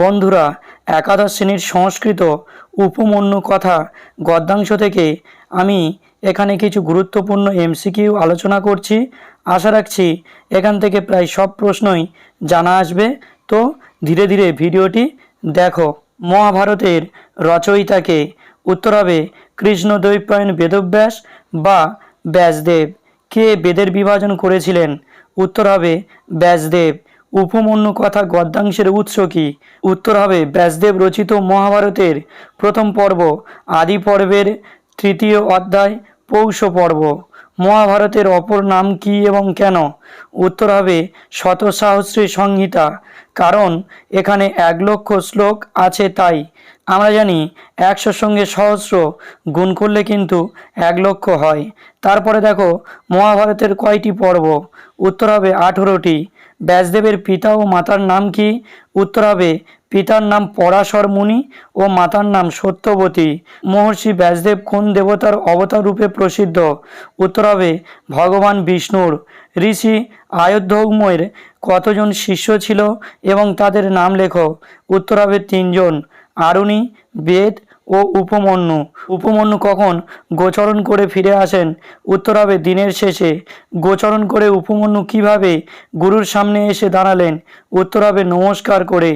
বন্ধুরা, একাদশ শ্রেণির সংস্কৃত উপমন্যু কথা গদ্যাংশ থেকে আমি এখানে কিছু গুরুত্বপূর্ণ এমসিকিউ আলোচনা করছি। আশা রাখছি এখান থেকে প্রায় সব প্রশ্নই জানা আসবে। তো ধীরে ধীরে ভিডিওটি দেখো। মহাভারতের রচয়িতাকে উত্তর হবে কৃষ্ণদ্বৈপায়ন বেদব্যাস বা ব্যাসদেব। কে বেদের বিভাজন করেছিলেন? উত্তর হবে ব্যাসদেব। উপমন্যু কথা গদ্যাংশের উৎস কি? উত্তর হবে ব্যাসদেব রচিত মহাভারতের প্রথম পর্ব, আদি পর্বের তৃতীয় অধ্যায়, পৌষ পর্ব। মহাভারতের অপর নাম কি এবং কেন? উত্তর হবে শতসাহস্রী সংহিতা, কারণ এখানে এক লক্ষ শ্লোক আছে তাই। আমরা জানি একশোর সঙ্গে সহস্র গুণ করলে কিন্তু এক লক্ষ হয়। তারপরে দেখো মহাভারতের কয়টি পর্ব? উত্তর হবে আঠেরোটি। ব্যাসদেবের পিতা ও মাতার নাম কি? উত্তর হবে, পিতার নাম পরাশর মুনি ও মাতার নাম সত্যবতী। মহর্ষি ব্যাসদেব কোন দেবতার অবতার রূপে প্রসিদ্ধ? উত্তর হবে, ভগবান বিষ্ণুর। ঋষি আয়োধ্যময়ের কতজন শিষ্য ছিল এবং তাদের নাম লেখো? উত্তর হবে তিনজন। আরুণী, বেদ ও উপমন্যু। উপমন্যু কখন গোচরণ করে ফিরে আসেন? উত্তর হবে দিনের শেষে। গোচরণ করে উপমন্যু কীভাবে গুরুর সামনে এসে দাঁড়ালেন? উত্তর হবে নমস্কার করে।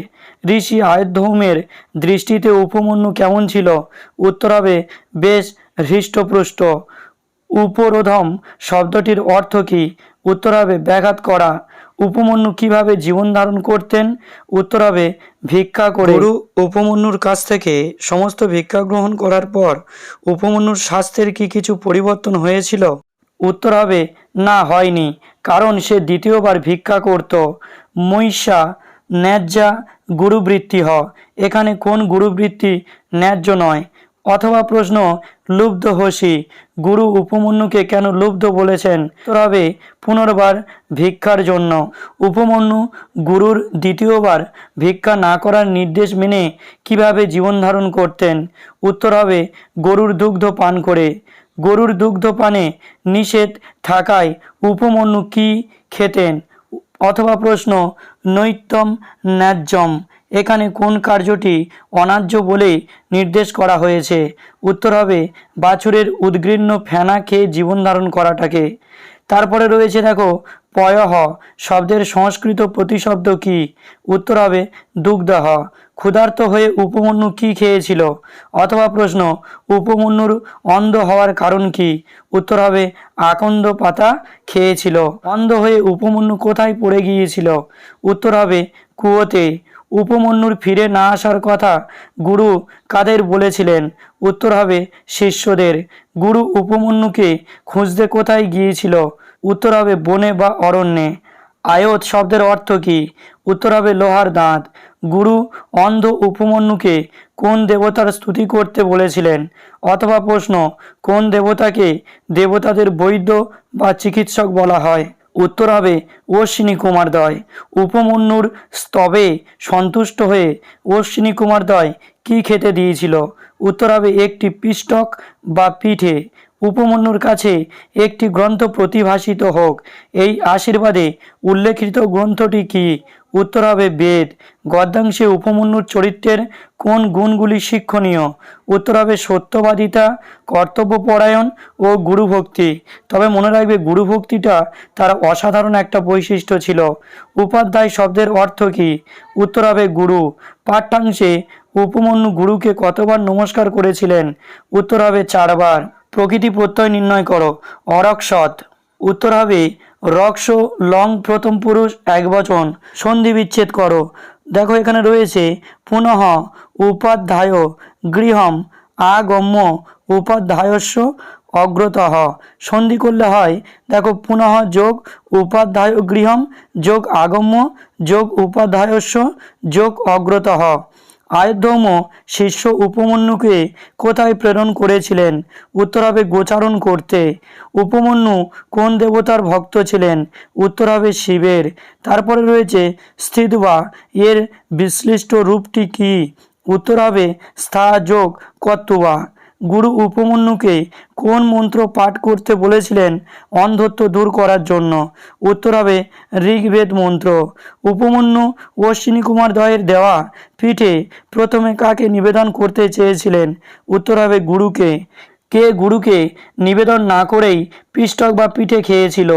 ঋষি আয়ধ্যৌমের দৃষ্টিতে উপমন্যু কেমন ছিল? উত্তর হবে বেশ হৃষ্টপুষ্ট। উপরোধম শব্দটির অর্থ কী? উত্তর হবে ব্যাঘাত করা। উপমন্যু কীভাবে জীবন ধারণ করতেন? উত্তর হবে ভিক্ষা করে। গুরু উপমন্যুর কাছ থেকে সমস্ত ভিক্ষা গ্রহণ করার পর উপমন্যুর স্বাস্থ্যের কি কিছু পরিবর্তন হয়েছিল? উত্তর হবে না হয়নি কারণ সে দ্বিতীয়বার ভিক্ষা করত। মহিষা ন্যায্যা গুরুবৃত্তি হ। এখানে কোন গুরুবৃত্তি ন্যায্য নয়? অথবা প্রশ্ন, লুব্ধ হসি, গুরু উপমন্যুকে কেন লুব্ধ বলেছেন? হবে, পুনর্বার ভিক্ষার জন্য। উপমন্যু গুরুর দ্বিতীয়বার ভিক্ষা না করার নির্দেশ মেনে কীভাবে জীবন ধারণ করতেন? উত্তর হবে, গরুর দুগ্ধ পান করে। গরুর দুগ্ধ পানে নিষেধ থাকায় উপমন্যু কি খেতেন? অথবা প্রশ্ন, নৈত্যম ন্যায্যম। এখানে কোন কার্যটি অনার্য বলে নির্দেশ করা হয়েছে? উত্তর হবে, বাছুরের উদ্গৃণ্য ফেনা খেয়ে জীবন ধারণ করাটাকে। তারপরে রয়েছে দেখো পয়হ শব্দের সংস্কৃত প্রতিশব্দ কি? উত্তর হবে দুগ্ধহ ক্ষুধার্ত হয়ে উপমন্যু কি খেয়েছিল? অথবা প্রশ্ন, উপমন্যুর অন্ধ হওয়ার কারণ কি? উত্তর হবে আকন্দ পাতা খেয়েছিল। অন্ধ হয়ে উপমন্যু কোথায় পড়ে গিয়েছিল? উত্তর হবে কুয়োতে। উপমন্যুর ফিরে না আসার কথা গুরু কাদের বলেছিলেন? উত্তর হবে শিষ্যদের। গুরু উপমন্যুকে খুঁজতে কোথায় গিয়েছিল? উত্তর হবে বনে বা অরণ্যে। আয়ত শব্দের অর্থ কী? উত্তর হবে লোহার দাঁত। গুরু অন্ধ উপমন্যুকে কোন দেবতার স্তুতি করতে বলেছিলেন? অথবা প্রশ্ন, কোন দেবতাকে দেবতাদের বৈদ্য বা চিকিৎসক বলা হয়? উত্তর হবে অশ্বিনী কুমারদয় উপমন্যুর স্তবে সন্তুষ্ট হয়ে অশ্বিনী কুমারদয় কি খেতে দিয়েছিল? উত্তর হবে একটি পিষ্টক বা পিঠে। উপমন্যুর কাছে একটি গ্রন্থ প্রতিভাসিত হোক। এই আশীর্বাদে উল্লেখিত গ্রন্থটি কি? উত্তর হবে বেদ। গদ্যাংশে উপমন্যুর চরিত্রের কোন গুণগুলি শিক্ষণীয়? উত্তর হবে সত্যবাদিতা, কর্তব্যপরায়ণ ও গুরুভক্তি। তবে মনে রাখবে, গুরুভক্তিটা তার অসাধারণ একটা বৈশিষ্ট্য ছিল। উপাধ্যায় শব্দের অর্থ কী? উত্তর হবে গুরু। পাঠ্যাংশে উপমন্যু গুরুকে কতবার নমস্কার করেছিলেন? উত্তর হবে চারবার। প্রকৃতি প্রত্যয় নির্ণয় করো। অরক্ষত উত্তর হবে রক্স লং প্রথম পুরুষ, এক বচন। সন্ধি বিচ্ছেদ করো। দেখো এখানে রয়েছে, পুনঃ উপাধ্যায় গৃহম আগম্য উপাধ্যায়স্য অগ্রতঃ। সন্ধি করলে হয়, দেখো পুনঃ যোগ উপাধ্যায় গৃহম যোগ আগম্য যোগ উপাধ্যায়স্য যোগ অগ্রতঃ। আয়ধ্যৌম শিষ্য উপমন্যুকে কোথায় প্রেরণ করেছিলেন? উত্তর হবে গোচারণ করতে। উপমন্যু কোন দেবতার ভক্ত ছিলেন? উত্তর হবে শিবের। তারপরে রয়েছে স্থিতবা। এর বিশ্লিষ্ট রূপটি কি? উত্তর হবে স্থা যোগ কত্তুবা। গুরু উপমন্যুকে কোন মন্ত্র পাঠ করতে বলেছিলেন অন্ধত্ব দূর করার জন্য? উত্তর হবে ঋগ্বেদ মন্ত্র। উপমন্যু অশ্বিনী কুমার দয়ের দেওয়া পিঠে প্রথমে কাকে নিবেদন করতে চেয়েছিলেন? উত্তর হবে গুরুকে। কে গুরুকে নিবেদন না করেই পিষ্টক বা পিঠে খেয়েছিল?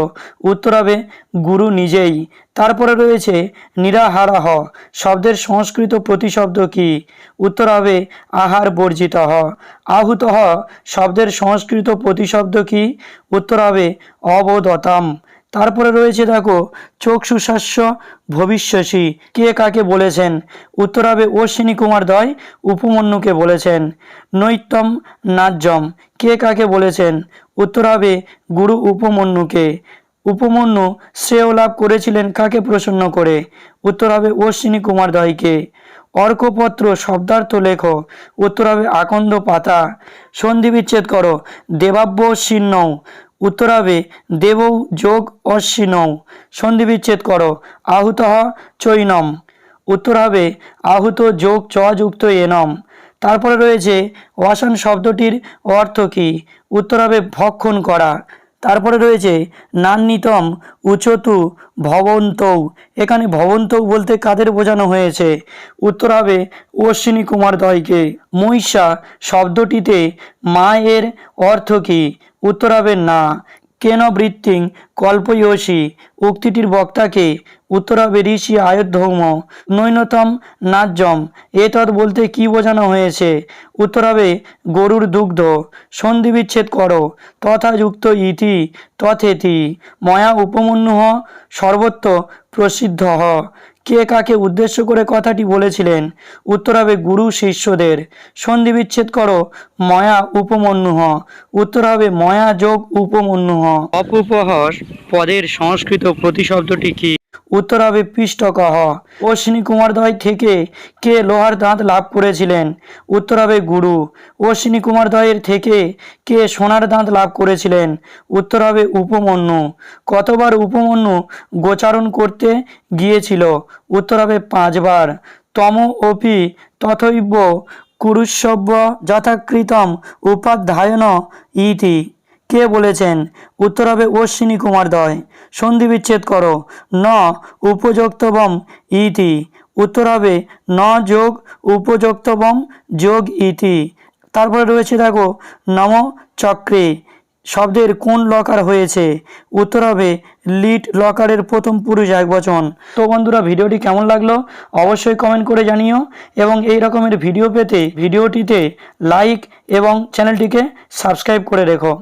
উত্তর হবে, গুরু নিজেই। তারপরে রয়েছে, নিরাহারহ। শব্দের সংস্কৃত প্রতিশব্দ কি? উত্তর হবে, আহার বর্জিত হ আহুত শব্দের সংস্কৃত প্রতিশব্দ কি? উত্তর হবে অবোধতাম তারপরে রয়েছে দেখো চক্ষুশাস্য ভবিষ্যসী কে কাকে বলেছেন? উত্তর হবে অশ্বিনী কুমার দয়, উপমন্যুকে বলেছেন। নৈত্যম নাজ্যম কে কাকে বলেছেন? উত্তর হবে গুরু উপমন্যুকে। উপমন্যু শ্রেয় লাভ করেছিলেন কাকে প্রসন্ন করে? উত্তর হবে অশ্বিনী কুমার দয়কে। অর্কপত্র, শব্দার্থ লেখো। উত্তর হবে আকন্দ পাতা। সন্ধি বিচ্ছেদ করো। দেবাব্য শীর্ণৌ উত্তর হবে দেব যোগ অশ্বিনৌ। সন্ধি বিচ্ছেদ করো। আহুত চৈনম। উত্তর হবে আহুত যোগ চ যুক্ত এনম। তারপরে রয়েছে অসান শব্দটির অর্থ কী? উত্তর হবে ভক্ষণ করা। তারপরে রয়েছে নান্নিতম উচতু ভবন্তৌ। এখানে ভবন্তৌ বলতে কাদের বোঝানো হয়েছে? উত্তর হবে অশ্বিনী কুমার দয়কে। মহিষা শব্দটিতে মায়ের অর্থ কী? উত্তর হবে না। কেন বৃত্তিং কল্পয়সী উক্তিটির বক্তাকে উত্তর হবে ঋষি আয়োধ্যৌম নৈনতম নাজ্যম এতৎ বলতে কি বোঝানো হয়েছে? উত্তর হবে গরুর দুগ্ধ, সন্ধি বিচ্ছেদ করো, তথা যুক্ত ইতি তথেতি, ময়া উপমন্যু সর্বত্র প্রসিদ্ধ। কে কাকে উদ্দেশ্য করে কথাটি বলেছিলেন? উত্তর হবে গুরু শিষ্যদের। সন্ধি বিচ্ছেদ করো, ময়া উপমন্যুহ। উত্তর হবে ময়া যোগ উপমন্যুহ। অপুপহস পদের সংস্কৃত প্রতিশব্দটি কি? উত্তর হবে পৃষ্ঠকহ অশ্বিনী কুমারদয় থেকে কে লোহার দাঁত লাভ করেছিলেন? উত্তর হবে গুরু। অশ্বিনী কুমারদয়ের থেকে কে সোনার দাঁত লাভ করেছিলেন? উত্তর হবে উপমন্যু। কতবার উপমন্যু গোচারণ করতে গিয়েছিল? উত্তর হবে পাঁচবার। তম অপি তথৈব কুরুসব্য যথাকৃতম উপাধ্যায়ন ইতি। কে বলেছেন? উত্তর হবে অশ্বিনী কুমার দয়। সন্ধি বিচ্ছেদ করো। ন উপযুক্তবম ইতি। উত্তর হবে ন যোগ উপযুক্তবম যোগ ইতি। তারপরে রয়েছে দেখো, নম চক্রে শব্দের কোন লকার হয়েছে? উত্তর হবে লিড লকারের প্রথম পুরুষ এক বচন। তো বন্ধুরা, ভিডিওটি কেমন লাগল? অবশ্যই কমেন্ট করে জানিও এবং এই রকমের ভিডিও পেতে ভিডিওটিতে লাইক এবং চ্যানেলটিকে সাবস্ক্রাইব করে রেখো।